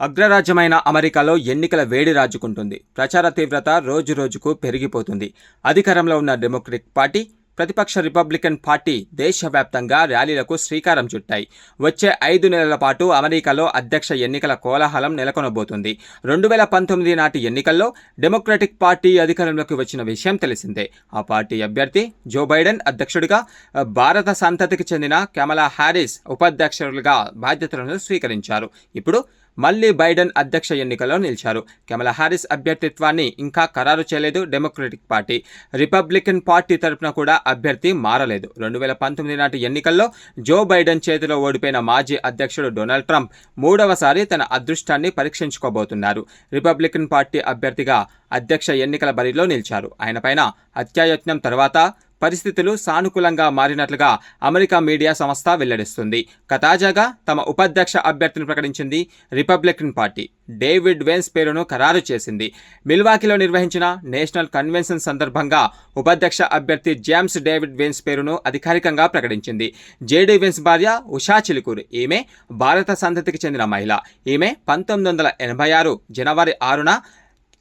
అగ్రరాజ్యమైన అమెరికాలో ఎన్నికల వేడి రాజుకుంటుంది. ప్రచార తీవ్రత రోజు రోజుకు పెరిగిపోతుంది. అధికారంలో ఉన్న డెమోక్రటిక్ పార్టీ ప్రతిపక్ష రిపబ్లికన్ పార్టీ దేశవ్యాప్తంగా ర్యాలీలకు శ్రీకారం చుట్టాయి. వచ్చే ఐదు నెలల పాటు అమెరికాలో అధ్యక్ష ఎన్నికల కోలాహలం నెలకొనబోతుంది. రెండు వేల పంతొమ్మిది నాటి ఎన్నికల్లో డెమోక్రటిక్ పార్టీ అధికారంలోకి వచ్చిన విషయం తెలిసిందే. ఆ పార్టీ అభ్యర్థి జో బైడెన్ అధ్యక్షుడిగా భారత సంతతికి చెందిన కమలా హ్యారిస్ ఉపాధ్యక్షులుగా బాధ్యతలను స్వీకరించారు. ఇప్పుడు మళ్ళీ బైడెన్ అధ్యక్ష ఎన్నికల్లో నిలిచారు. కమలా హారిస్ అభ్యర్థిత్వాన్ని ఇంకా ఖరారు చేయలేదు డెమోక్రటిక్ పార్టీ. రిపబ్లికన్ పార్టీ తరపున కూడా అభ్యర్థి మారలేదు. రెండు వేల పంతొమ్మిది నాటి ఎన్నికల్లో జో బైడెన్ చేతిలో ఓడిపోయిన మాజీ అధ్యక్షుడు డొనాల్డ్ ట్రంప్ మూడవసారి తన అదృష్టాన్ని పరీక్షించుకోబోతున్నారు. రిపబ్లికన్ పార్టీ అభ్యర్థిగా అధ్యక్ష ఎన్నికల బరిలో నిలిచారు. ఆయన పైన హత్యాయత్నం తర్వాత పరిస్థితులు సానుకూలంగా మారినట్లుగా అమెరికా మీడియా సంస్థ వెల్లడిస్తుంది. కతాజాగా తమ ఉపాధ్యక్ష అభ్యర్థిని ప్రకటించింది రిపబ్లికన్ పార్టీ. డేవిడ్ వెన్స్ పేరును ఖరారు చేసింది. మిల్వాకిలో నిర్వహించిన నేషనల్ కన్వెన్షన్ సందర్భంగా ఉపాధ్యక్ష అభ్యర్థి జేమ్స్ డేవిడ్ వెన్స్ పేరును అధికారికంగా ప్రకటించింది. జేడీ వెన్స్ భార్య ఉషా చిలుకూరు. ఈమె భారత సంతతికి చెందిన మహిళ. ఈమె పంతొమ్మిది వందల ఎనభై ఆరు జనవరి ఆరున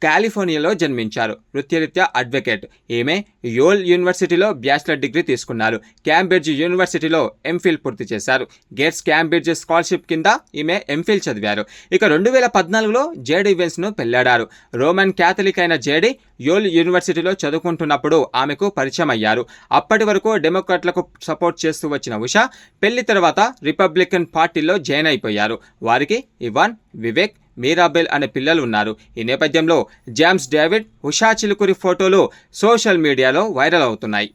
కాలిఫోర్నియాలో జన్మించారు. వృత్తిరీత్యా అడ్వకేట్. ఈమె యోల్ యూనివర్సిటీలో బ్యాచిలర్ డిగ్రీ తీసుకున్నారు. క్యాంబ్రిడ్జ్ యూనివర్సిటీలో ఎంఫిల్ పూర్తి చేశారు. గేట్స్ క్యాంబ్రిడ్జ్ స్కాలర్షిప్ కింద ఈమె ఎంఫిల్ చదివారు. ఇక రెండు వేల పద్నాలుగులో జేడీ వెన్స్ను పెళ్ళాడారు. రోమన్ క్యాథలిక్ అయిన జేడీ యోల్ యూనివర్సిటీలో చదువుకుంటున్నప్పుడు ఆమెకు పరిచయం అయ్యారు. అప్పటి వరకు డెమోక్రాట్లకు సపోర్ట్ చేస్తూ వచ్చిన ఉషా పెళ్ళి తర్వాత రిపబ్లికన్ పార్టీలో జాయిన్ అయిపోయారు. వారికి ఇవాన్ వివేక్ మీరాబెల్ అనే పిల్లలు ఉన్నారు. ఈ నేపథ్యంలో జామ్స్ డేవిడ్ ఉషా చిలుకురి ఫోటోలు సోషల్ మీడియాలో వైరల్ అవుతున్నాయి.